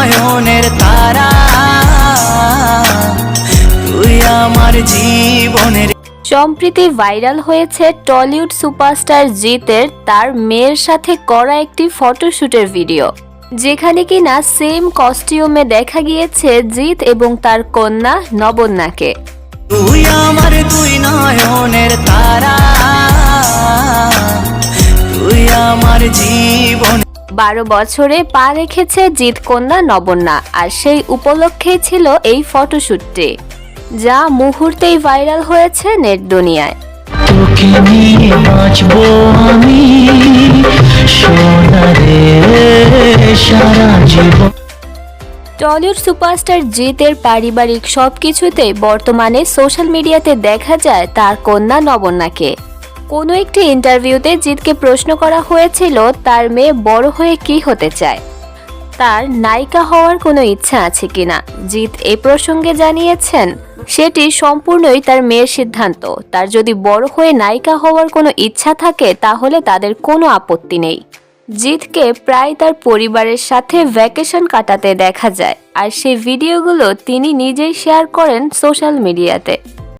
নয়নের তারা। তুই আমার জীবনের সম্প্রতি ভাইরাল হয়েছে টলিউড সুপারস্টার জিতের তার মেয়ের সাথে করা একটি ফটোশুটের ভিডিও যেখানে কিনা সেম কস্টিউমে দেখা গিয়েছে জিৎ এবং তার কন্যা নবন্যাকে। তুই আমার দুই নয়নের তারা। তুই আমার জীবন বারো বছরে পা রেখেছে জিৎ কন্যা নবন্যা আর সেই উপলক্ষেই ছিল এই ফটোশ্যুটটি যা মুহূর্তেই ভাইরাল হয়েছে নেট দুনিয়ায়। তোকে নিয়ে বাঁচবো আমি সোনারে সারা জীবন। টলিউড সুপারস্টার জিতের পারিবারিক সবকিছুতেই বর্তমানে সোশ্যাল মিডিয়াতে দেখা যায় তার কন্যা নবন্যাকে কোনো একটি ইন্টারভিউতে জিতকে প্রশ্ন করা হয়েছিল, তার মেয়ে বড় হয়ে কি হতে চায়? তার নায়িকা হওয়ার কোনো ইচ্ছা আছে কিনা? জিৎ এ প্রসঙ্গে জানিয়েছেন, সেটি সম্পূর্ণই তার মেয়ের সিদ্ধান্ত। তার যদি বড় হয়ে নায়িকা হওয়ার কোনো ইচ্ছা থাকে, তাহলে তাদের কোনো আপত্তি নেই। জিৎকে প্রায় তার পরিবারের সাথে ভ্যাকেশন কাটাতে দেখা যায়, আর সেই ভিডিওগুলো তিনি নিজেই শেয়ার করেন সোশ্যাল মিডিয়াতে।